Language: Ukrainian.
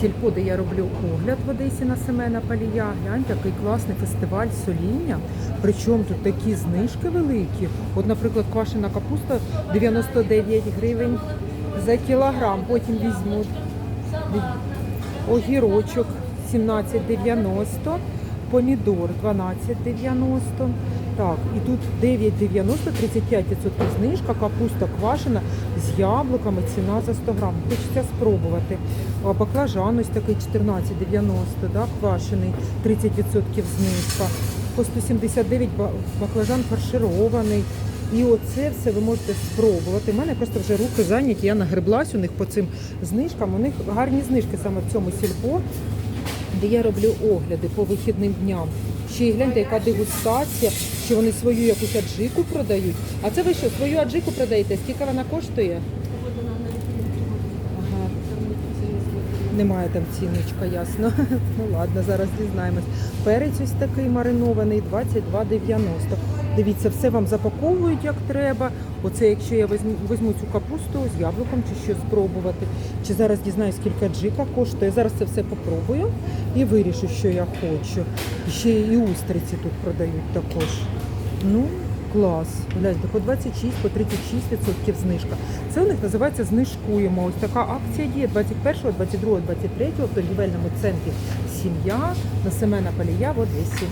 сільпо, де я роблю огляд в Одесі на Семена Палія. Гляньте, який класний фестиваль соління. Причому тут такі знижки великі. От, наприклад, квашена капуста 99 гривень за кілограм. Потім візьму огірочок 17,90, помідор 12,90. Так, і тут 9,90, 35% знижка, капуста квашена з яблуками, ціна за 100 грам. Хочеться спробувати. Баклажан ось такий 14,90, да, квашений, 30% знижка. По 179 баклажан фарширований. І оце все ви можете спробувати. У мене просто вже руки зайняті, я нагреблась у них по цим знижкам. У них гарні знижки саме в цьому сільпо, де я роблю огляди по вихідним дням. Ще гляньте, яка дегустація, що вони свою якусь аджику продають. А це ви що, свою аджику продаєте? Скільки вона коштує? Ага. Немає там ціночка, ясно. Ну ладно, зараз дізнаємось. Перець ось такий маринований 22,90. Дивіться, все вам запаковують як треба. Оце якщо я візьму, візьму цю капусту з яблуком чи що спробувати. Чи зараз дізнаюсь, скільки джика коштує. Зараз це все попробую і вирішу, що я хочу. Ще і устриці тут продають також. Ну, клас. Гляньте, по 26, по 36% знижка. Це у них називається знижкуємо. Ось така акція діє 21, 22, 23 в торгівельному центрі Сім'я на Семена Палія в Одесі.